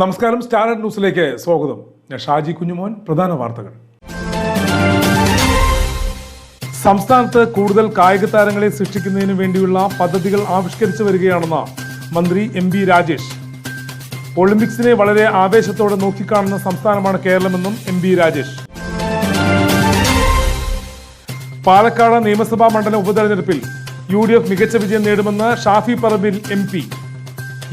നമസ്കാരം സ്റ്റാർ ന്യൂസിലേക്ക് സ്വാഗതം. ഞാൻ ഷാജി കുഞ്ഞുമോൻ പ്രധാന വാർത്തകൾ. സംസ്ഥാനത്ത് കൂടുതൽ കായിക താരങ്ങളെ സൃഷ്ടിക്കുന്നതിന് വേണ്ടിയുള്ള പദ്ധതികൾ ആവിഷ്കരിച്ചു വരികയാണെന്ന് മന്ത്രി എം ബി രാജേഷ്. ഒളിമ്പിക്സിനെ വളരെ ആവേശത്തോടെ നോക്കിക്കാണുന്ന സംസ്ഥാനമാണ് കേരളമെന്നും എം ബി രാജേഷ്. പാലക്കാട് നിയമസഭാ മണ്ഡലം ഉപതെരഞ്ഞെടുപ്പിൽ യു ഡി എഫ് മികച്ച വിജയം നേടുമെന്ന് ഷാഫി പറമ്പിൽ എം പി.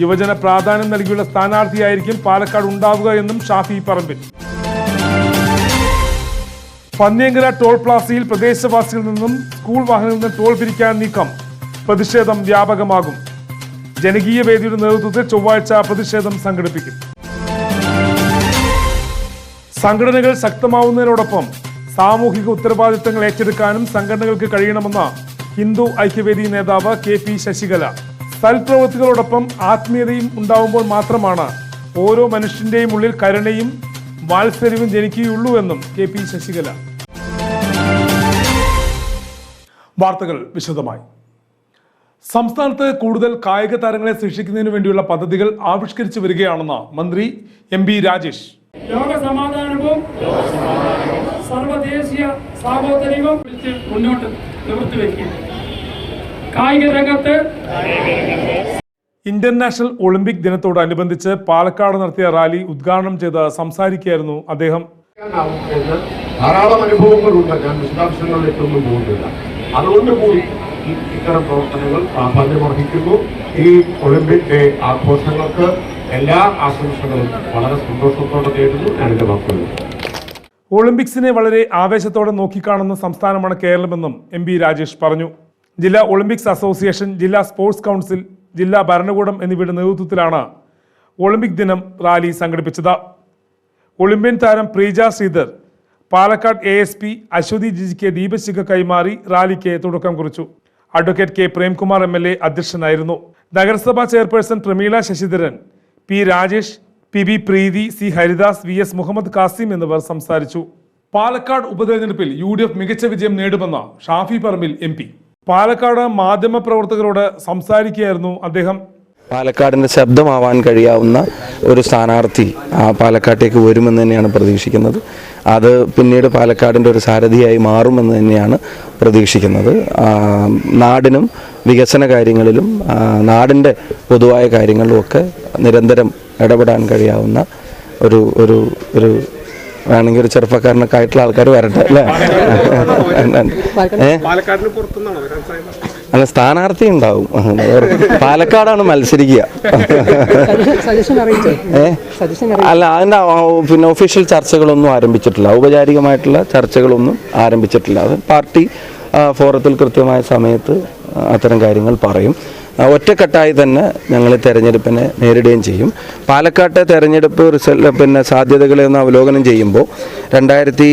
യുവജന പ്രാധാന്യം നൽകിയുള്ള സ്ഥാനാർത്ഥിയായിരിക്കും പാലക്കാട് ഉണ്ടാവുക എന്നും ഷാഫി പറമ്പിൽ. പന്നിയങ്കര ടോൾ പ്ലാസയിൽ പ്രദേശവാസികളിൽ നിന്നും സ്കൂൾ വാഹനങ്ങളിൽ നിന്നും ടോൾ പിരിക്കാൻ നീക്കം. പ്രതിഷേധം വ്യാപകമാകും. ജനകീയ വേദിയുടെ നേതൃത്വത്തിൽ ചൊവ്വാഴ്ച പ്രതിഷേധം സംഘടിപ്പിക്കും. സംഘടനകൾ ശക്തമാവുന്നതിനോടൊപ്പം സാമൂഹിക ഉത്തരവാദിത്തങ്ങൾ ഏറ്റെടുക്കാനും സംഘടനകൾക്ക് കഴിയണമെന്ന് ഹിന്ദു ഐക്യവേദി നേതാവ് കെ പി ശശികല. സൽപ്രവൃത്തികളോടൊപ്പം ആത്മീയതയും ഉണ്ടാവുമ്പോൾ മാത്രമാണ് ഓരോ മനുഷ്യന്റെയും ഉള്ളിൽ കരുണയും വാത്സര്യവും ജനിക്കുകയുള്ളൂ എന്നും കെ പി ശശികല. വാർത്തകൾ വിശദമായി. സംസ്ഥാനത്ത് കൂടുതൽ കായിക താരങ്ങളെ സൃഷ്ടിക്കുന്നതിന് വേണ്ടിയുള്ള പദ്ധതികൾ ആവിഷ്കരിച്ചു വരികയാണെന്ന് മന്ത്രി എം ബി രാജേഷ്. ലോക സമാധാനവും സർവദേശീയ സാഹോദര്യവും മുന്നോട്ട് നിവർത്തി വയ്ക്കുക കായിക രംഗത്ത് ഇന്റർനാഷണൽ ഒളിമ്പിക് ദിനത്തോടനുബന്ധിച്ച് പാലക്കാട് നടത്തിയ റാലി ഉദ്ഘാടനം ചെയ്ത് സംസാരിക്കുകയായിരുന്നു അദ്ദേഹം. ധാരാളം അനുഭവങ്ങളുണ്ട്. ഞാൻ വിശദാംശങ്ങളിലേക്കൊന്നും പോകുന്നില്ല. അതുകൊണ്ട് കൂടി ഈ- ഇത്തരം പ്രവർത്തനങ്ങൾ പ്രാധാന്യമർഹിക്കുന്നു. ഈ ഒളിമ്പിക് ഡേ ആഘോഷങ്ങൾക്ക് എല്ലാ ആശംസകളും വളരെ സന്തോഷത്തോടെ നേടുന്നു ഞാൻ വാക്കുകൾ ഒളിമ്പിക്സിനെ വളരെ ആവേശത്തോടെ നോക്കിക്കാണുന്ന സംസ്ഥാനമാണ് കേരളമെന്നും എം ബി രാജേഷ് പറഞ്ഞു. ജില്ലാ ഒളിമ്പിക്സ് അസോസിയേഷൻ ജില്ലാ സ്പോർട്സ് കൗൺസിൽ ജില്ലാ ഭരണകൂടം എന്നിവയുടെ നേതൃത്വത്തിലാണ് ഒളിമ്പിക് ദിനം റാലി സംഘടിപ്പിച്ചത്. ഒളിമ്പ്യൻ താരം Preeja Sreedhar Palakkad A S P Aswathi ജിജിക്ക് ദീപശിഖ കൈമാറി റാലിക്ക് തുടക്കം കുറിച്ചു. Advocate K Premkumar M L A അധ്യക്ഷനായിരുന്നു. നഗരസഭാ chairperson Prameela Sasidharan P Rajesh P B Preethi C Haridas V S Muhammad Kasim എന്നിവർ സംസാരിച്ചു. പാലക്കാട് ഉപതെരഞ്ഞെടുപ്പിൽ യു മികച്ച വിജയം നേടുമെന്ന് ഷാഫി പറമ്പിൽ എം പാലക്കാട് മാധ്യമ പ്രവർത്തകരോട് സംസാരിക്കുകയായിരുന്നു അദ്ദേഹം. പാലക്കാടിന്റെ ശബ്ദമാവാൻ കഴിയാവുന്ന ഒരു സ്ഥാനാർത്ഥി ആ പാലക്കാട്ടേക്ക് വരുമെന്ന് തന്നെയാണ് പ്രതീക്ഷിക്കുന്നത്. അത് പിന്നീട് പാലക്കാടിന്റെ ഒരു സാരഥിയായി മാറുമെന്ന് തന്നെയാണ് പ്രതീക്ഷിക്കുന്നത്. നാടിനും വികസന കാര്യങ്ങളിലും നാടിന്റെ പൊതുവായ കാര്യങ്ങളിലുമൊക്കെ നിരന്തരം ഇടപെടാൻ കഴിയാവുന്ന ഒരു ഒരു ഒരു വേണമെങ്കിൽ ഒരു ചെറുപ്പക്കാരനൊക്കെ ആയിട്ടുള്ള ആൾക്കാർ വരട്ടെ അല്ലേ? അല്ല സ്ഥാനാർത്ഥി ഉണ്ടാവും. പാലക്കാടാണ് മത്സരിക്കുക. അല്ല അതിന്റെ പിന്നെ ഒഫീഷ്യൽ ചർച്ചകളൊന്നും ആരംഭിച്ചിട്ടില്ല. ഔപചാരികമായിട്ടുള്ള ചർച്ചകളൊന്നും ആരംഭിച്ചിട്ടില്ല. അത് പാർട്ടി ഫോറത്തിൽ കൃത്യമായ സമയത്ത് അത്തരം കാര്യങ്ങൾ പറയും. ഒറ്റക്കെട്ടായി തന്നെ ഞങ്ങൾ തെരഞ്ഞെടുപ്പിനെ നേരിടുകയും ചെയ്യും. പാലക്കാട്ടെ തെരഞ്ഞെടുപ്പ് റിസൾട്ട് പിന്നെ സാധ്യതകളെ ഒന്ന് അവലോകനം ചെയ്യുമ്പോൾ രണ്ടായിരത്തി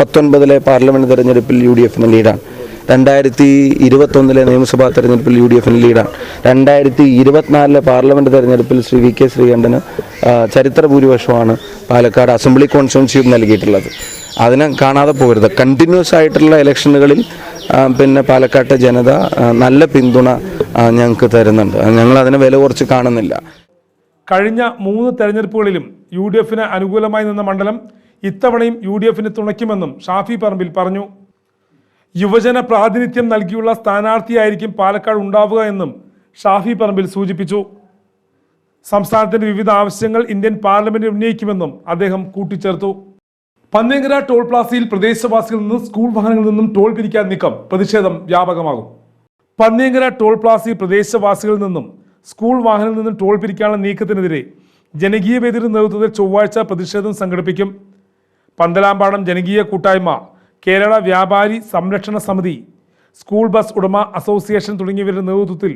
പത്തൊൻപതിലെ പാർലമെന്റ് തെരഞ്ഞെടുപ്പിൽ യു ഡി എഫിന് ലീഡാണ്. രണ്ടായിരത്തി ഇരുപത്തൊന്നിലെ നിയമസഭാ തെരഞ്ഞെടുപ്പിൽ യു ഡി എഫിന് ലീഡാണ്. രണ്ടായിരത്തി ഇരുപത്തിനാലിലെ പാർലമെന്റ് തെരഞ്ഞെടുപ്പിൽ ശ്രീ വി കെ ശ്രീകണ്ഠന് ചരിത്രഭൂരിപക്ഷമാണ് ചരിത്ര ഭൂരിപക്ഷമാണ് പാലക്കാട് അസംബ്ലി കോൺസ്റ്റിറ്റ്യൻസി നൽകിയിട്ടുള്ളത്. അതിനെ കാണാതെ പോകരുത്. കണ്ടിന്യൂസ് ആയിട്ടുള്ള ഇലക്ഷനുകളിൽ പിന്നെ പാലക്കാട്ടെ ജനത നല്ല പിന്തുണ ഞങ്ങൾക്ക് തരുന്നുണ്ട്. ഞങ്ങൾ അതിനെ വില കുറച്ച് കാണുന്നില്ല. കഴിഞ്ഞ മൂന്ന് തെരഞ്ഞെടുപ്പുകളിലും യു ഡി എഫിന് അനുകൂലമായി നിന്ന മണ്ഡലം ഇത്തവണയും യു ഡി എഫിന് തുണയ്ക്കുമെന്നും ഷാഫി പറമ്പിൽ പറഞ്ഞു. യുവജന പ്രാതിനിധ്യം നൽകിയുള്ള സ്ഥാനാർത്ഥിയായിരിക്കും പാലക്കാട് ഉണ്ടാവുക എന്നും ഷാഫി പറമ്പിൽ സൂചിപ്പിച്ചു. സംസ്ഥാനത്തിന്റെ വിവിധ ആവശ്യങ്ങൾ ഇന്ത്യൻ പാർലമെന്റ് ഉന്നയിക്കുമെന്നും അദ്ദേഹം കൂട്ടിച്ചേർത്തു. പന്നേങ്കര ടോൾ പ്ലാസയിൽ പ്രദേശവാസികളിൽ നിന്നും സ്കൂൾ വാഹനങ്ങളിൽ നിന്നും ടോൾ പിരിക്കാൻ നീക്കം പ്രതിഷേധം വ്യാപകമാകും. പന്നിയങ്കര ടോൾ പ്ലാസയിൽ പ്രദേശവാസികളിൽ നിന്നും സ്കൂൾ വാഹനങ്ങളിൽ നിന്നും ടോൾ പിരിക്കാനുള്ള നീക്കത്തിനെതിരെ ജനകീയ വേദിയുടെ നേതൃത്വത്തിൽ ചൊവ്വാഴ്ച പ്രതിഷേധം സംഘടിപ്പിക്കും. പന്തലാമ്പാടം ജനകീയ കൂട്ടായ്മ കേരള വ്യാപാരി സംരക്ഷണ സമിതി സ്കൂൾ ബസ് ഉടമ അസോസിയേഷൻ തുടങ്ങിയവരുടെ നേതൃത്വത്തിൽ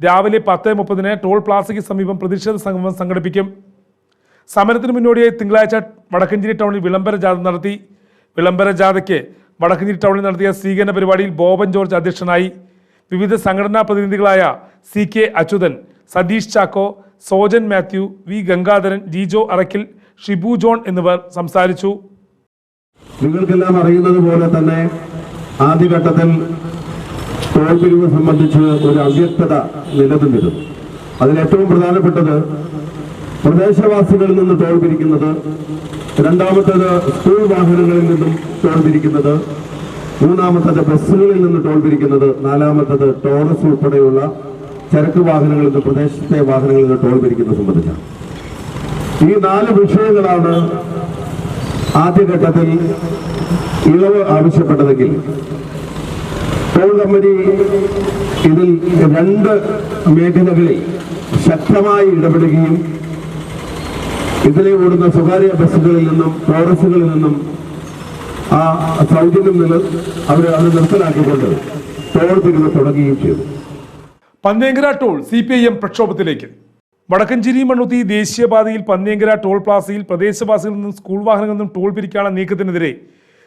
രാവിലെ പത്ത് മുപ്പതിന് ടോൾ പ്ലാസയ്ക്ക് സമീപം പ്രതിഷേധ സംഗമം സംഘടിപ്പിക്കും. സമരത്തിന് മുന്നോടിയായി തിങ്കളാഴ്ച വടക്കഞ്ചേരി ടൗണിൽ വിളംബര ജാഥ നടത്തി. വിളംബര ജാഥയ്ക്ക് വടക്കഞ്ചേരി ടൗണിൽ നടത്തിയ സ്വീകരണ പരിപാടിയിൽ ബോബൻ ജോർജ് അധ്യക്ഷനായി. വിവിധ സംഘടനാ പ്രതിനിധികളായ C K Achuthan Satheesh Chacko Sojan Mathew V Gangadharan Jijo Arakkil Shibu John എന്നിവർ സംസാരിച്ചു. നിങ്ങൾക്കെല്ലാം അറിയുന്നത് പോലെ തന്നെ ആദ്യഘട്ടത്തിൽ പിരിവ് സംബന്ധിച്ച് ഒരു അവ്യക്തത നിലനിന്നിരുന്നു. അതിൽ ഏറ്റവും പ്രധാനപ്പെട്ടത് പ്രദേശവാസികളിൽ നിന്ന് ടോൾ പിരിക്കുന്നത് രണ്ടാമത്തേത് സ്കൂൾ വാഹനങ്ങളിൽ നിന്നും ടോൾ മൂന്നാമത്തത് ബസ്സുകളിൽ നിന്ന് ടോൾ നാലാമത്തത് ടോറസ് ഉൾപ്പെടെയുള്ള ചരക്ക് വാഹനങ്ങളിൽ നിന്ന് പ്രദേശത്തെ വാഹനങ്ങളിൽ നിന്ന് ടോൾ പിരിക്കുന്നത് സംബന്ധിച്ചാണ്. ഈ നാല് വിഷയങ്ങളാണ് ആദ്യഘട്ടത്തിൽ ഇളവ് ആവശ്യപ്പെട്ടതെങ്കിൽ ടോൾ കമ്പനി ഇതിൽ രണ്ട് മേഖലകളിൽ ശക്തമായി ഇടപെടുകയും ഇതിലെ ഓടുന്ന സ്വകാര്യ ബസ്സുകളിൽ നിന്നും ടോറസുകളിൽ നിന്നും ആ സൗജന്യം നില അവർ അത് നിർത്തലാക്കിക്കൊണ്ട് ടോൾ തുടങ്ങുകയും ചെയ്തു. Pannenkara toll C P I M പ്രക്ഷോഭത്തിലേക്ക്. Vadakkanchery Mannuthy ദേശീയപാതയിൽ പന്നേങ്കര ടോൾ പ്ലാസയിൽ പ്രദേശവാസികളിൽ നിന്നും സ്കൂൾ വാഹനങ്ങളിൽ നിന്നും ടോൾ പിരിക്കാനുള്ള നീക്കത്തിനെതിരെ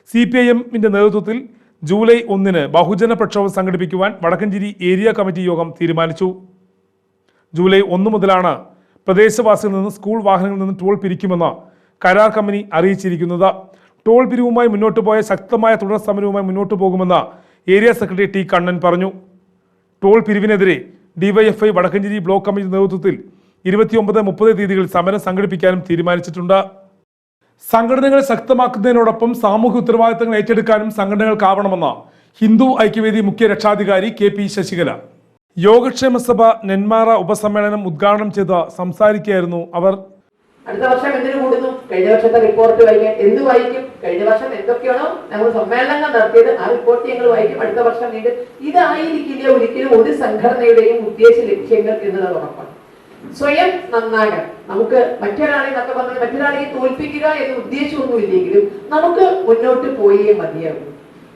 സി പി ഐ എമ്മിന്റെ നേതൃത്വത്തിൽ ജൂലൈ ഒന്നിന് ബഹുജന പ്രക്ഷോഭം സംഘടിപ്പിക്കുവാൻ വടക്കഞ്ചേരി ഏരിയ കമ്മിറ്റി യോഗം തീരുമാനിച്ചു. ജൂലൈ ഒന്ന് മുതലാണ് പ്രദേശവാസികളിൽ നിന്ന് സ്കൂൾ വാഹനങ്ങളിൽ നിന്ന് ടോൾ പിരിക്കുമെന്ന് കരാർ കമ്പനി അറിയിച്ചിരിക്കുന്നത്. ടോൾ പിരിവുമായി മുന്നോട്ട് പോയ ശക്തമായ തുടർ സമരവുമായി മുന്നോട്ട് പോകുമെന്ന് ഏരിയ സെക്രട്ടറി ടി കണ്ണൻ പറഞ്ഞു. ടോൾ പിരിവിനെതിരെ ഡിവൈഎഫ്ഐ വടക്കഞ്ചേരി ബ്ലോക്ക് കമ്മിറ്റി നേതൃത്വത്തിൽ ഇരുപത്തിയൊമ്പത് മുപ്പത് തീയതികളിൽ സമരം സംഘടിപ്പിക്കാനും തീരുമാനിച്ചിട്ടുണ്ട്. സംഘടനകളെ ശക്തമാക്കുന്നതിനോടൊപ്പം സാമൂഹ്യ ഉത്തരവാദിത്തങ്ങൾ ഏറ്റെടുക്കാനും സംഘടനകൾക്കാവണമെന്ന് ഹിന്ദു ഐക്യവേദി മുഖ്യ രക്ഷാധികാരി കെ പി ശശികല യോഗക്ഷേമ സഭ നെന്മാറ ഉപസമ്മേളനം ഉദ്ഘാടനം ചെയ്ത് സംസാരിക്കുകയായിരുന്നു അവർ. അടുത്ത വർഷം എന്തിനു കൂടുന്നു? കഴിഞ്ഞ വർഷത്തെ റിപ്പോർട്ട് വായിക്കാൻ എന്ത് വായിക്കും? കഴിഞ്ഞ വർഷം എന്തൊക്കെയാണോ നമ്മൾ സമ്മേളനങ്ങൾ നടത്തിയത് ആ റിപ്പോർട്ട് ഞങ്ങൾ വായിക്കും. അടുത്ത വർഷം വീണ്ടും ഇതായിരിക്കില്ല ഒരിക്കലും ഒരു സംഘടനയുടെയും ഉദ്ദേശ ലക്ഷ്യങ്ങൾ എന്നുള്ളത് ഉറപ്പാണ്. സ്വയം നന്നാകാൻ നമുക്ക് മറ്റൊരാളെ എന്നൊക്കെ പറഞ്ഞ് മറ്റൊരാളെ തോൽപ്പിക്കുക എന്ന ഉദ്ദേശമൊന്നുമില്ലെങ്കിലും നമുക്ക് മുന്നോട്ട് പോയേ മതിയാകും.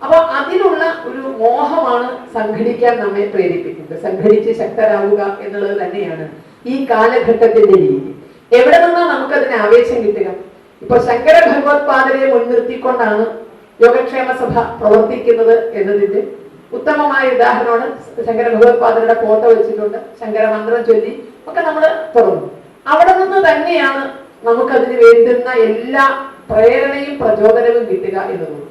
അപ്പൊ അതിനുള്ള ഒരു മോഹമാണ് സംഘടിക്കാൻ നമ്മെ പ്രേരിപ്പിക്കുന്നത്. സംഘടിച്ച് ശക്തരാവുക എന്നുള്ളത് തന്നെയാണ് ഈ കാലഘട്ടത്തിന്റെ രീതി. എവിടെ നിന്നാണ് നമുക്ക് അതിന് ആവേശം കിട്ടുക? ഇപ്പൊ ശങ്കര ഭഗവത്പാദരെ മുൻനിർത്തിക്കൊണ്ടാണ് യോഗക്ഷേമ സഭ പ്രവർത്തിക്കുന്നത് എന്നതിന്റെ ഉത്തമമായ ഉദാഹരണമാണ് ശങ്കര ഭഗവത്പാദരുടെ ഫോട്ടോ വെച്ചിട്ടുണ്ട്. ശങ്കര മന്ത്രം ചൊല്ലി ഒക്കെ നമ്മൾ തുറന്നു. അവിടെ നിന്ന് തന്നെയാണ് നമുക്കതിന് വേണ്ടുന്ന എല്ലാ പ്രേരണയും പ്രചോദനവും കിട്ടുക എന്നുള്ളത്.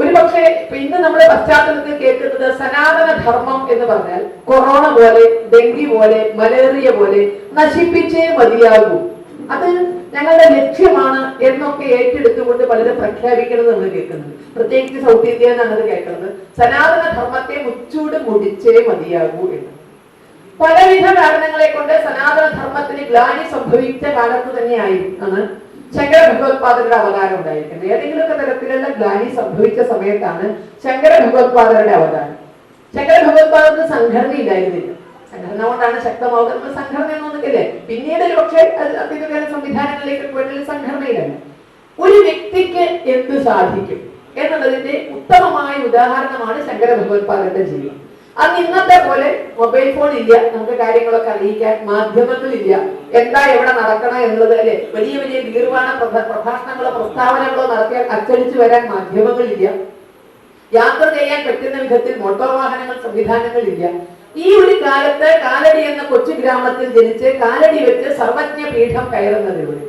ഒരു പക്ഷേ ഇന്ന് നമ്മുടെ പശ്ചാത്തലത്തിൽ കേൾക്കുന്നത് സനാതന ധർമ്മം എന്ന് പറഞ്ഞാൽ കൊറോണ പോലെ ഡെങ്കി പോലെ മലേറിയ പോലെ നശിപ്പിച്ചേ മതിയാകൂ. അത് ഞങ്ങളുടെ ലക്ഷ്യമാണ് എന്നൊക്കെ ഏറ്റെടുത്തുകൊണ്ട് പലരും പ്രഖ്യാപിക്കുന്നത് നമ്മൾ കേൾക്കുന്നത്. പ്രത്യേകിച്ച് സൗത്ത് ഇന്ത്യ എന്നാണ് കേൾക്കുന്നത്. സനാതന ധർമ്മത്തെ മുച്ചൂട് മുടിച്ചേ മതിയാകൂ എന്ന്. പലവിധ കാരണങ്ങളെ കൊണ്ട് സനാതന ധർമ്മത്തിന് ഗ്ലാനി സംഭവിച്ച കാലത്ത് തന്നെയായിരുന്നു ശങ്കര ഭഗവത്പാദരുടെ അവതാരം ഉണ്ടായിരിക്കുന്നത്. ഏതെങ്കിലുമൊക്കെ തരത്തിലുള്ള ഗ്ലാനി സംഭവിച്ച സമയത്താണ് ശങ്കര ഭഗവത്പാദരുടെ അവതാരം. ശങ്കര ഭഗവത്പാദത്തിന് സംഘടന ഇല്ലായിരുന്നില്ല. സംഘടന കൊണ്ടാണ് ശക്തമാവുന്നത്. സംഘടന സംഘടന എന്നൊന്നില്ലേ പിന്നീട് ഒരു പക്ഷേ അത് അത്യുപകരണ സംവിധാനങ്ങളിലേക്ക് പോയിട്ടുള്ള സംഘടനയിലല്ല. ഒരു വ്യക്തിക്ക് എന്ത് സാധിക്കും എന്നുള്ളതിന്റെ ഉത്തമമായ ഉദാഹരണമാണ് ശങ്കര ഭഗവത്പാദന്റെ ജീവിതം. അന്ന് ഇന്നത്തെ പോലെ മൊബൈൽ ഫോൺ ഇല്ല നമുക്ക് കാര്യങ്ങളൊക്കെ അറിയിക്കാൻ മാധ്യമങ്ങളില്ല എന്താ എവിടെ നടക്കണം എന്നുള്ളത് അല്ലെ? വലിയ വലിയ ഗീർവാണ പ്രഭ- പ്രഭാഷണങ്ങളോ പ്രസ്താവനകളോ നടത്തിയാൽ അച്ചടിച്ചു വരാൻ മാധ്യമങ്ങളില്ല യാത്ര ചെയ്യാൻ പറ്റുന്ന വിധത്തിൽ മോട്ടോർ വാഹനങ്ങൾ സംവിധാനങ്ങളില്ല ഈ ഒരു കാലത്ത് കാലടി എന്ന കൊച്ചു ഗ്രാമത്തിൽ ജനിച്ച് കാലടി വെച്ച് സർവജ്ഞ പീഠം കയറുന്നതിലൂടെ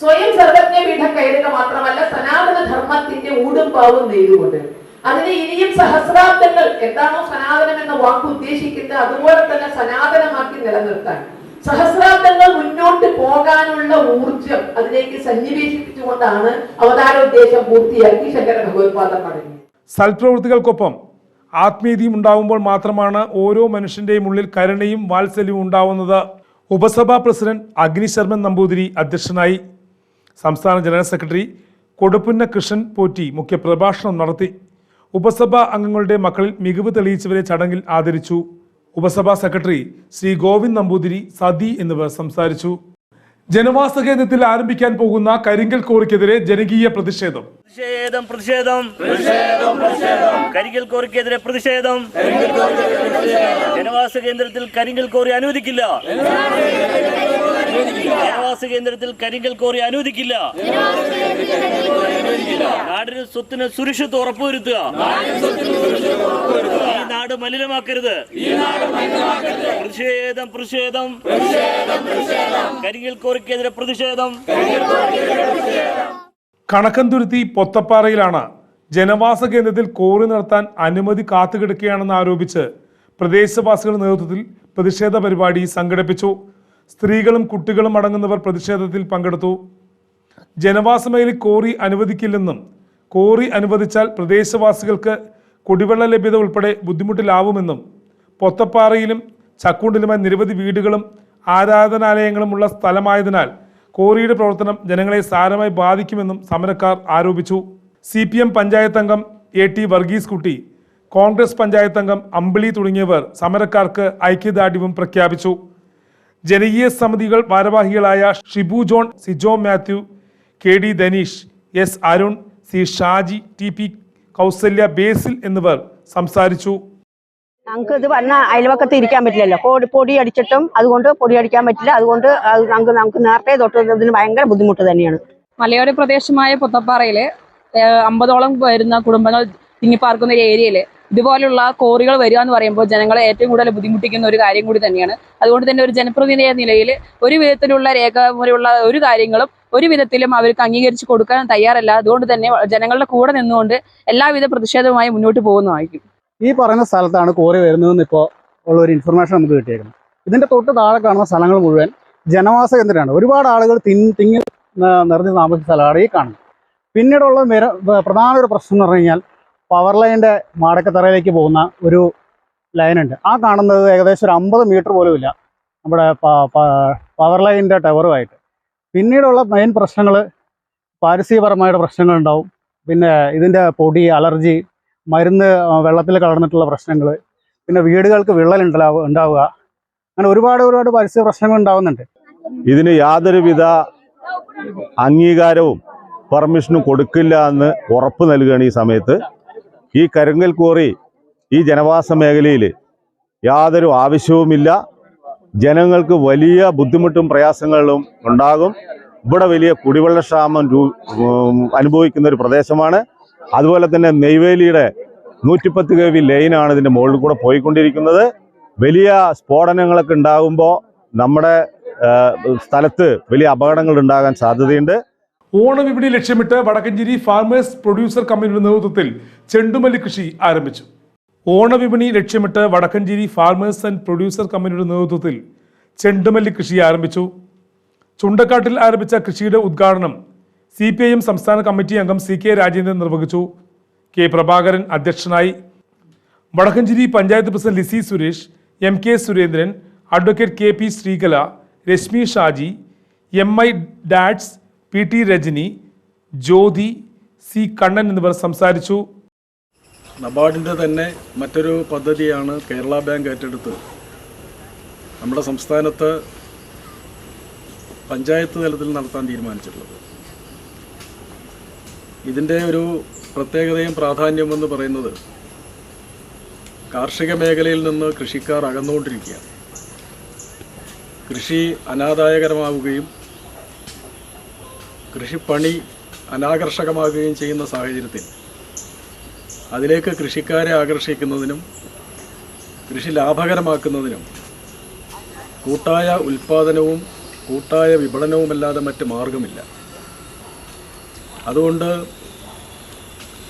സ്വയം സർവജ്ഞ പീഠം കയറുക മാത്രമല്ല സനാതന ധർമ്മത്തിന്റെ ഊടും പാവും നെയ്തുകൊണ്ട്. അതിനെ ഇനിയും സഹസ്രാബ്ദങ്ങൾ എന്താണോ സനാതനം എന്ന വാക്ക് ഉദ്ദേശിക്കുന്നത് അതുപോലെ തന്നെ സനാതനമാക്കി നിലനിർത്താൻ. സഹസ്രാബ്ദങ്ങൾ മുന്നോട്ട് പോകാനുള്ള ഊർജം അതിലേക്ക് സന്നിവേശിപ്പിച്ചുകൊണ്ടാണ് അവതാരോദ്ദേശം പൂർത്തിയാക്കി ശങ്കര ഭഗവത്പാദം പറഞ്ഞു സൽപ്രവൃത്തികൾക്കൊപ്പം ആത്മീയതയും ഉണ്ടാവുമ്പോൾ മാത്രമാണ് ഓരോ മനുഷ്യന്റെയും ഉള്ളിൽ കരുണയും വാത്സല്യവും ഉണ്ടാവുന്നത്. ഉപസഭാ പ്രസിഡന്റ് അഗ്നിശർമ്മൻ നമ്പൂതിരി അധ്യക്ഷനായി സംസ്ഥാന ജനറൽ സെക്രട്ടറി കൊടുപ്പുന്ന കൃഷ്ണൻ പോറ്റി മുഖ്യപ്രഭാഷണം നടത്തി ഉപസഭാ അംഗങ്ങളുടെ മക്കളിൽ മികവ് തെളിയിച്ചവരെ ചടങ്ങിൽ ആദരിച്ചു. ഉപസഭാ സെക്രട്ടറി ശ്രീ ഗോവിന്ദ് നമ്പൂതിരി സതി എന്നിവർ സംസാരിച്ചു. ജനവാസ കേന്ദ്രത്തിൽ ആരംഭിക്കാൻ പോകുന്ന കരിങ്കൽ കോറിക്കെതിരെ ജനകീയ പ്രതിഷേധം. പ്രതിഷേധം പ്രതിഷേധം. കരിങ്കൽ കോറിക്കെതിരെ പ്രതിഷേധം. ജനവാസ കേന്ദ്രത്തിൽ കരിങ്കൽ കോറി അനുവദിക്കില്ല. ജനവാസ കേന്ദ്രത്തിൽ കരിങ്കൽ കോറി അനുവദിക്കില്ല. നാടിന് സ്വത്തിന് സുരക്ഷിത ഉറപ്പുവരുത്തുക. ഈ നാട് മലിനമാക്കരുത്. പ്രതിഷേധം പ്രതിഷേധം. കരിങ്കൽ കോറിക്കെതിരെ പ്രതിഷേധം. കണക്കന്തുരുത്തി പൊത്തപ്പാറയിലാണ് ജനവാസ കേന്ദ്രത്തിൽ കോറി നടത്താൻ അനുമതി കാത്തുകിടക്കുകയാണെന്ന് ആരോപിച്ച് പ്രദേശവാസികളുടെ നേതൃത്വത്തിൽ പ്രതിഷേധ പരിപാടി സംഘടിപ്പിച്ചു. സ്ത്രീകളും കുട്ടികളും അടങ്ങുന്നവർ പ്രതിഷേധത്തിൽ പങ്കെടുത്തു. ജനവാസ മേഖലയിൽ കോറി അനുവദിക്കില്ലെന്നും കോറി അനുവദിച്ചാൽ പ്രദേശവാസികൾക്ക് കുടിവെള്ള ലഭ്യത ഉൾപ്പെടെ ബുദ്ധിമുട്ടിലാവുമെന്നും പൊത്തപ്പാറയിലും ചക്കൂണ്ടിലുമായി നിരവധി വീടുകളും ആരാധനാലയങ്ങളും ഉള്ള സ്ഥലമായതിനാൽ കോറിയുടെ പ്രവർത്തനം ജനങ്ങളെ സാരമായി ബാധിക്കുമെന്നും സമരക്കാർ ആരോപിച്ചു. സി പി എം പഞ്ചായത്ത് അംഗം എ ടി വർഗീസ് കുട്ടി കോൺഗ്രസ് പഞ്ചായത്ത് അംഗം അമ്പിളി തുടങ്ങിയവർ സമരക്കാർക്ക് ഐക്യദാർഢ്യവും പ്രഖ്യാപിച്ചു. ജനകീയ സമിതികൾ ഭാരവാഹികളായ Shibu John Sijo Mathew K D Dhaneesh S Arun C Shaji T P Kausalya Basil എന്നിവർ സംസാരിച്ചു. ഞങ്ങൾക്ക് ഇത് വന്ന അയൽവക്കത്ത് ഇരിക്കാൻ പറ്റില്ലല്ലോ. പൊടി പൊടി അടിച്ചിട്ടും അതുകൊണ്ട് പൊടി അടിക്കാൻ പറ്റില്ല. അതുകൊണ്ട് അത് ഞങ്ങൾക്ക് നമുക്ക് നേരത്തെ തൊട്ട് ഇതിന് ഭയങ്കര ബുദ്ധിമുട്ട് തന്നെയാണ്. മലയോര പ്രദേശമായ പുത്തപ്പാറയിൽ അമ്പതോളം വരുന്ന കുടുംബങ്ങൾ തിങ്ങിപ്പാർക്കുന്ന ഒരു ഏരിയയിൽ ഇതുപോലുള്ള കോറികൾ വരിക എന്ന് പറയുമ്പോൾ ജനങ്ങളെ ഏറ്റവും കൂടുതൽ ബുദ്ധിമുട്ടിക്കുന്ന ഒരു കാര്യം കൂടി തന്നെയാണ്. അതുകൊണ്ട് തന്നെ ഒരു ജനപ്രതിനിധി എന്ന നിലയിൽ ഒരു വിധത്തിലുള്ള രേഖ രേഖാമൂലമുള്ള ഒരു കാര്യങ്ങളും ഒരു വിധത്തിലും അവർക്ക് അംഗീകരിച്ച് കൊടുക്കാൻ തയ്യാറല്ല. അതുകൊണ്ട് തന്നെ ജനങ്ങളുടെ കൂടെ നിന്നുകൊണ്ട് എല്ലാവിധ പ്രതിഷേധവുമായി മുന്നോട്ട് പോകുന്നതായിരിക്കും. ഈ പറയുന്ന സ്ഥലത്താണ് കോറി വരുന്നതെന്ന് ഇപ്പോൾ ഉള്ള ഒരു ഇൻഫർമേഷൻ നമുക്ക് കിട്ടിയേക്കുന്നത്. ഇതിന്റെ തൊട്ട് താഴെ കാണുന്ന സ്ഥലങ്ങൾ മുഴുവൻ ജനവാസ കേന്ദ്രമാണ്. ഒരുപാട് ആളുകൾ തിങ്ങി തിങ്ങി നിറഞ്ഞ് താമസിച്ച സ്ഥലമാണ് ഈ കാണുന്നത്. പിന്നീടുള്ള പ്രധാന ഒരു പ്രശ്നം എന്ന് പറഞ്ഞു കഴിഞ്ഞാൽ പവർ ലൈനിന്റെ മാടക്കത്തറയിലേക്ക് പോകുന്ന ഒരു ലൈനുണ്ട് ആ കാണുന്നത് ഏകദേശം ഒരു അമ്പത് മീറ്റർ പോലും ഇല്ല. നമ്മുടെ പവർ ലൈനിന്റെ ടവറുമായിട്ട് പിന്നീടുള്ള മെയിൻ പ്രശ്നങ്ങൾ പാരിസ്ഥിതികപരമായിട്ട് പ്രശ്നങ്ങളുണ്ടാവും പിന്നെ ഇതിന്റെ പൊടി അലർജി മരുന്ന് വെള്ളത്തിൽ കലർന്നിട്ടുള്ള പ്രശ്നങ്ങൾ പിന്നെ വീടുകൾക്ക് വിള്ളൽ ഉണ്ടാവുക. അങ്ങനെ ഒരുപാട് ഒരുപാട് പരിസ്ഥിതി പ്രശ്നങ്ങൾ ഉണ്ടാവുന്നുണ്ട്. ഇതിന് യാതൊരുവിധ അംഗീകാരവും പെർമിഷനും കൊടുക്കില്ല എന്ന് ഉറപ്പ് നൽകുകയാണ് ഈ സമയത്ത്. ഈ കരിങ്കൽ കോറി ഈ ജനവാസ മേഖലയിൽ യാതൊരു ആവശ്യവുമില്ല. ജനങ്ങൾക്ക് വലിയ ബുദ്ധിമുട്ടും പ്രയാസങ്ങളും ഉണ്ടാകും. ഇവിടെ വലിയ കുടിവെള്ളക്ഷാമം അനുഭവിക്കുന്ന ഒരു പ്രദേശമാണ്. അതുപോലെ തന്നെ നെയ്വേലിയുടെ നൂറ്റിപ്പത്ത് കെ വി ലൈനാണ് ഇതിന്റെ മുകളിൽ കൂടെ പോയിക്കൊണ്ടിരിക്കുന്നത്. വലിയ സ്ഫോടനങ്ങളൊക്കെ ഉണ്ടാകുമ്പോൾ നമ്മുടെ സ്ഥലത്ത് വലിയ അപകടങ്ങൾ ഉണ്ടാകാൻ സാധ്യതയുണ്ട്. ഓണവിപണി ലക്ഷ്യമിട്ട് വടക്കഞ്ചേരി ഫാർമേഴ്സ് പ്രൊഡ്യൂസർ കമ്പനിയുടെ നേതൃത്വത്തിൽ ചെണ്ടുമല്ലി കൃഷി ആരംഭിച്ചു. ഓണവിപണി ലക്ഷ്യമിട്ട് വടക്കഞ്ചേരി ഫാർമേഴ്സ് ആൻഡ് പ്രൊഡ്യൂസർ കമ്പനിയുടെ നേതൃത്വത്തിൽ ചെണ്ടുമല്ലി കൃഷി ആരംഭിച്ചു. ചുണ്ടക്കാട്ടിൽ ആരംഭിച്ച കൃഷിയുടെ ഉദ്ഘാടനം സി പി ഐ എം സംസ്ഥാന കമ്മിറ്റി അംഗം സി കെ രാജേന്ദ്രൻ നിർവഹിച്ചു. കെ പ്രഭാകരൻ അധ്യക്ഷനായി Vadakkanchery panchayat president Lissy Suresh M K Surendran advocate K P Sreekala Reshmi Shaji M I dads P T Rajani Jyothi C Kannan എന്നിവർ സംസാരിച്ചു. നബാർഡിന്റെ തന്നെ മറ്റൊരു പദ്ധതിയാണ് Kerala bank ഏറ്റെടുത്ത് നമ്മുടെ സംസ്ഥാനത്ത് പഞ്ചായത്ത് തലത്തിൽ നടത്താൻ തീരുമാനിച്ചിട്ടുള്ളത്. ഇതിന്റെ ഒരു പ്രത്യേകതയും പ്രാധാന്യം എന്ന് പറയുന്നത് കാർഷിക മേഖലയിൽ നിന്ന് കൃഷിക്കാർ അകന്നുകൊണ്ടിരിക്കുകയാണ്. കൃഷി അനാദായകരമാവുകയും കൃഷിപ്പണി അനാകർഷകമാകുകയും ചെയ്യുന്ന സാഹചര്യത്തിൽ അതിലേക്ക് കൃഷിക്കാരെ ആകർഷിക്കുന്നതിനും കൃഷി ലാഭകരമാക്കുന്നതിനും കൂട്ടായ ഉൽപ്പാദനവും കൂട്ടായ വിപണനവുമല്ലാതെ മറ്റ് മാർഗമില്ല. അതുകൊണ്ട്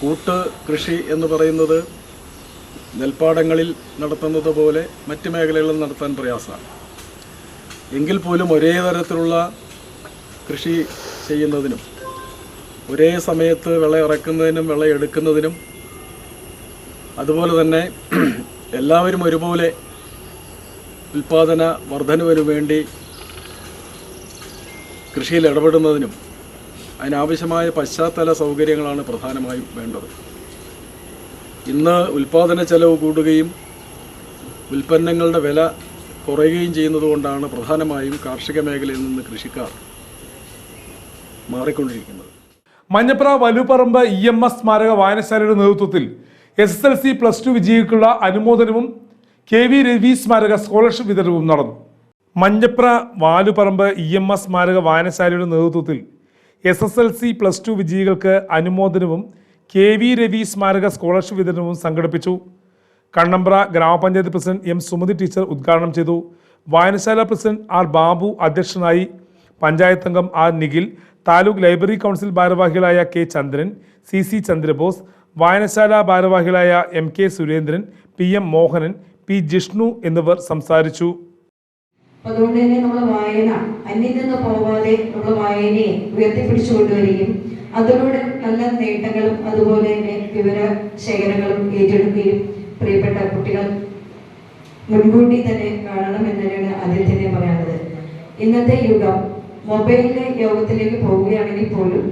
കൂട്ട് കൃഷി എന്ന് പറയുന്നത് നെൽപ്പാടങ്ങളിൽ നടത്തുന്നത് പോലെ മറ്റ് മേഖലകളിൽ നടത്താൻ പ്രയാസമാണ്. എങ്കിൽ പോലും ഒരേ തരത്തിലുള്ള കൃഷി ചെയ്യുന്നതിനും ഒരേ സമയത്ത് വിള ഇറക്കുന്നതിനും വിള എടുക്കുന്നതിനും അതുപോലെ തന്നെ എല്ലാവരും ഒരുപോലെ ഉൽപാദന വർധനവിനു വേണ്ടി കൃഷിയിൽ ഇടപെടുന്നതിനും അതിനാവശ്യമായ പശ്ചാത്തല സൗകര്യങ്ങളാണ് പ്രധാനമായും വേണ്ടത്. ഇന്ന് ഉൽപാദന ചെലവ് കൂടുകയും ഉൽപ്പന്നങ്ങളുടെ വില കുറയുകയും ചെയ്യുന്നതുകൊണ്ടാണ് പ്രധാനമായും കാർഷിക മേഖലയിൽ നിന്ന് കൃഷിക്കാർ മാറിക്കൊണ്ടിരിക്കുന്നത്. Manjapra Valuparambu E M S സ്മാരക വായനശാലയുടെ നേതൃത്വത്തിൽ S S L C plus two വിജയിക്കുള്ള അനുമോദനവും കെ വി രവി സ്മാരക സ്കോളർഷിപ്പ് വിതരണവും നടന്നു. Manjapra Valuparambu E M S സ്മാരക വായനശാലയുടെ നേതൃത്വത്തിൽ S S L C plus two വിജയികൾക്ക് അനുമോദനവും കെ വി രവി സ്മാരക സ്കോളർഷിപ്പ് വിതരണവും സംഘടിപ്പിച്ചു. കണ്ണമ്പ്ര ഗ്രാമപഞ്ചായത്ത് പ്രസിഡന്റ് എം സുമതി ടീച്ചർ ഉദ്ഘാടനം ചെയ്തു. വായനശാല പ്രസിഡന്റ് ആർ ബാബു അധ്യക്ഷനായി പഞ്ചായത്ത് അംഗം R Nikhil taluk library council ഭാരവാഹികളായ K Chandran C C Chandrabose വായനശാല ഭാരവാഹികളായ M K Surendran P M Mohanan P Jishnu എന്നിവർ സംസാരിച്ചു. അതുകൊണ്ട് തന്നെ നമ്മൾ വായന അന്യം നിന്ന് പോവാതെ നമ്മൾ വായനയെ ഉയർത്തിപ്പിടിച്ചു കൊണ്ടുവരികയും അതിലൂടെ നല്ല നേട്ടങ്ങളും അതുപോലെ തന്നെ വിവര ശേഖരങ്ങളും ഏറ്റെടുക്കുകയും പ്രിയപ്പെട്ട കുട്ടികൾ മുൻകൂട്ടി തന്നെ കാണണം എന്ന് തന്നെയാണ് ആദ്യം തന്നെ പറയാനുള്ളത്. ഇന്നത്തെ യുഗം മൊബൈലിലെ യോഗത്തിലേക്ക് പോവുകയാണെങ്കിൽ പോലും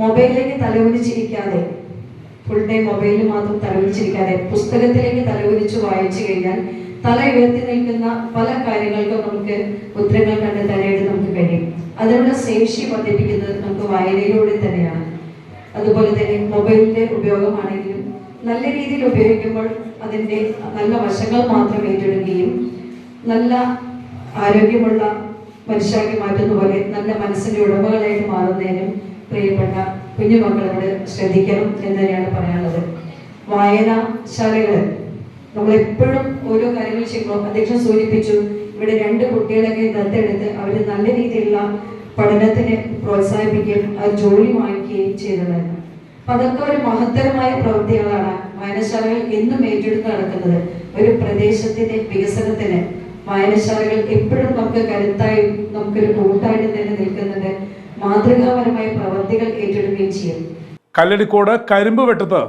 മൊബൈലിലേക്ക് തലകുനിച്ചിരിക്കാതെ ഫുൾ ഡേ മൊബൈലിൽ മാത്രം തലകുനിച്ചിരിക്കാതെ പുസ്തകത്തിലേക്ക് തലകുനിച്ച് വായിച്ചു കഴിഞ്ഞാൽ തല ഉയർത്തി നിൽക്കുന്ന പല കാര്യങ്ങൾക്കും നമുക്ക് ഉത്തരങ്ങൾ കണ്ടെത്താനായിട്ട് നമുക്ക് കഴിയും. അതിനുള്ള ശേഷി വർദ്ധിപ്പിക്കുന്നത് നമുക്ക് വായനയിലൂടെ തന്നെയാണ്. അതുപോലെ തന്നെ മൊബൈലിന്റെ ഉപയോഗമാണെങ്കിലും നല്ല രീതിയിൽ ഉപയോഗിക്കുമ്പോൾ അതിന്റെ നല്ല വശങ്ങൾ മാത്രം ഏറ്റെടുക്കുകയും നല്ല ആരോഗ്യമുള്ള മനുഷ്യരാക്കി മാറ്റുന്ന പോലെ നല്ല മനസ്സിന്റെ ഉടമകളായിട്ട് മാറുന്നതിനും പ്രിയപ്പെട്ട കുഞ്ഞുമക്കളോട് ശ്രദ്ധിക്കണം എന്ന് തന്നെയാണ് പറയാനുള്ളത്. വായനശാലകൾ നമ്മൾ എപ്പോഴും ഓരോ കാര്യങ്ങൾ ചെയ്യുമ്പോൾ അധ്യക്ഷൻ സൂചിപ്പിച്ചു ഇവിടെ രണ്ട് കുട്ടികളൊക്കെ ദത്തെടുത്ത് അവർ നല്ല രീതിയിലുള്ള പഠനത്തിന് പ്രോത്സാഹിപ്പിക്കുകയും അത് ജോലി വാങ്ങിക്കുകയും ചെയ്തതായിരുന്നു അപ്പൊ അതൊക്കെ ഒരു മഹത്തരമായ പ്രവൃത്തികളാണ് വായനശാലകൾ എന്നും ഏറ്റെടുത്ത് നടക്കുന്നത്. ഒരു പ്രദേശത്തിന്റെ വികസനത്തിന് വായനശാലകൾ എപ്പോഴും നമുക്ക് കരുത്തായി നമുക്കൊരു കൂട്ടായിട്ട് തന്നെ നിൽക്കുന്നുണ്ട് മാതൃകാപരമായ പ്രവൃത്തികൾ ഏറ്റെടുക്കുകയും ചെയ്യും. കല്ലടിക്കോട് കരിമ്പ് വെട്ടത്ത്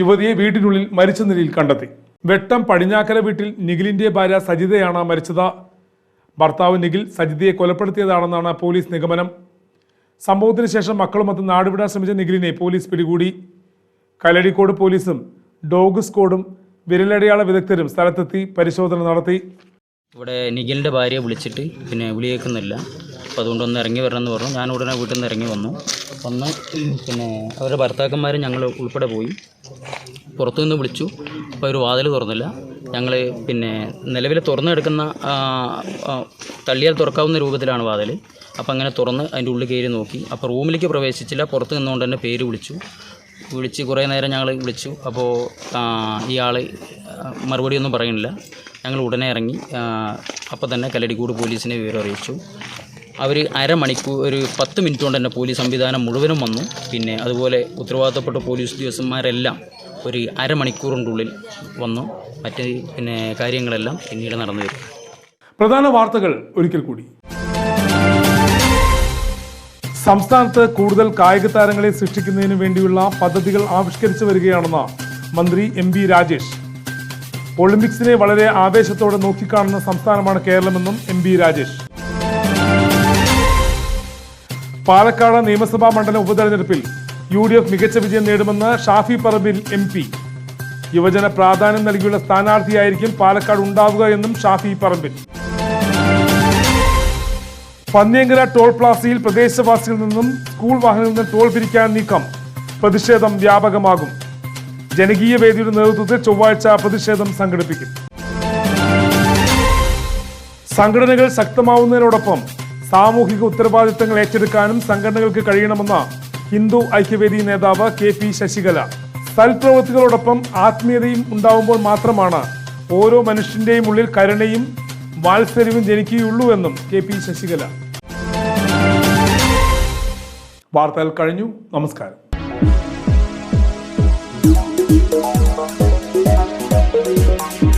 യുവതിയെ വീട്ടിനുള്ളിൽ മരിച്ച നിലയിൽ കണ്ടെത്തി. വെട്ടം പടിഞ്ഞാക്കര വീട്ടിൽ നിഖിലിന്റെ ഭാര്യ സജിതയാണ് മരിച്ചത്. ഭർത്താവ് നിഖിൽ സജിതയെ കൊലപ്പെടുത്തിയതാണെന്നാണ് പോലീസ് നിഗമനം. സംഭവത്തിന് ശേഷം മക്കളുമൊത്ത് നാടുവിടാൻ ശ്രമിച്ച നിഖിലിനെ പോലീസ് പിടികൂടി. കല്ലടിക്കോട് പോലീസും ഡോഗ് സ്ക്വാഡും വിരലടയാള വിദഗ്ധരും സ്ഥലത്തെത്തി പരിശോധന നടത്തി. ഇവിടെ നിഖിലിന്റെ ഭാര്യയെ വിളിച്ചിട്ട് പിന്നെ വിളിയേക്കുന്നില്ല. അപ്പോൾ അതുകൊണ്ട് ഒന്ന് ഇറങ്ങി വരണം എന്ന് പറഞ്ഞു. ഞാൻ ഉടനെ വീട്ടിൽ നിന്ന് ഇറങ്ങി വന്നു. വന്ന് പിന്നെ അവരുടെ ഭർത്താക്കന്മാരും ഞങ്ങൾ ഉൾപ്പെടെ പോയി. പുറത്തുനിന്ന് വിളിച്ചു. അപ്പോൾ ഒരു വാതിൽ തുറന്നില്ല. ഞങ്ങൾ പിന്നെ നിലവിൽ തുറന്നെടുക്കുന്ന തള്ളിയാൽ തുറക്കാവുന്ന രൂപത്തിലാണ് വാതിൽ അപ്പോൾ അങ്ങനെ തുറന്ന് അതിന്റെ ഉള്ളിൽ കയറി നോക്കി. അപ്പോൾ റൂമിലേക്ക് പ്രവേശിച്ചില്ല. പുറത്ത് നിന്നുകൊണ്ട് തന്നെ പേര് വിളിച്ചു. വിളിച്ച് കുറേ നേരം ഞങ്ങൾ വിളിച്ചു. അപ്പോൾ ഇയാൾ മറുപടിയൊന്നും പറയുന്നില്ല. ഞങ്ങൾ ഉടനെ ഇറങ്ങി അപ്പോൾ തന്നെ കല്ലടിക്കൂട് പോലീസിനെ വിവരം അറിയിച്ചു. അവർ അരമണിക്കൂർ ഒരു പത്ത് മിനിറ്റ് കൊണ്ട് തന്നെ പോലീസ് സംവിധാനം മുഴുവനും വന്നു. പിന്നെ അതുപോലെ ഉത്തരവാദിത്തപ്പെട്ട പോലീസ് ഉദ്യോഗസ്ഥന്മാരെല്ലാം ഒരു അരമണിക്കൂറിന്റെ വന്നു. മറ്റ് പിന്നെ കാര്യങ്ങളെല്ലാം പിന്നീട് നടന്നു വരും. പ്രധാന വാർത്തകൾ ഒരിക്കൽ കൂടി. സംസ്ഥാനത്ത് കൂടുതൽ കായിക താരങ്ങളെ സൃഷ്ടിക്കുന്നതിന് വേണ്ടിയുള്ള പദ്ധതികൾ ആവിഷ്കരിച്ചു വരികയാണെന്ന് മന്ത്രി എം രാജേഷ്. ഒളിമ്പിക്സിനെ വളരെ ആവേശത്തോടെ നോക്കിക്കാണുന്ന സംസ്ഥാനമാണ് കേരളമെന്നും എം ബി രാജേഷ്. പാലക്കാട് നിയമസഭാ മണ്ഡലം ഉപതെരഞ്ഞെടുപ്പിൽ യു ഡി എഫ് മികച്ച വിജയം നേടുമെന്ന് ഷാഫി പറമ്പിൽ എം പി. യുവജന പ്രാധാന്യം നൽകിയുള്ള സ്ഥാനാർത്ഥിയായിരിക്കും പാലക്കാട് ഉണ്ടാവുക എന്നും ഷാഫി പറമ്പിൽ. പന്നിയങ്കര ടോൾ പ്ലാസയിൽ പ്രദേശവാസികളിൽ നിന്നും സ്കൂൾ വാഹനങ്ങളിൽ നിന്ന് ടോൾ പിരിക്കാൻ നീക്കം. പ്രതിഷേധം വ്യാപകമാകും. ജനകീയ വേദിയുടെ നേതൃത്വത്തിൽ ചൊവ്വാഴ്ച പ്രതിഷേധം സംഘടിപ്പിക്കും. സംഘടനകൾ ശക്തമാവുന്നതിനോടൊപ്പം സാമൂഹിക ഉത്തരവാദിത്തങ്ങൾ ഏറ്റെടുക്കാനും സംഘടനകൾക്ക് കഴിയണമെന്ന ഹിന്ദു ഐക്യവേദി നേതാവ് കെ പി ശശികല. സൽപ്രവൃത്തികളോടൊപ്പം ആത്മീയതയും ഉണ്ടാവുമ്പോൾ മാത്രമാണ് ഓരോ മനുഷ്യന്റെയും ഉള്ളിൽ കരുണയും വാത്സര്യവും ജനിക്കുകയുള്ളൂ എന്നും കെ പി ശശികല. വാർത്തകൾ കഴിഞ്ഞു. നമസ്കാരം. Thank you.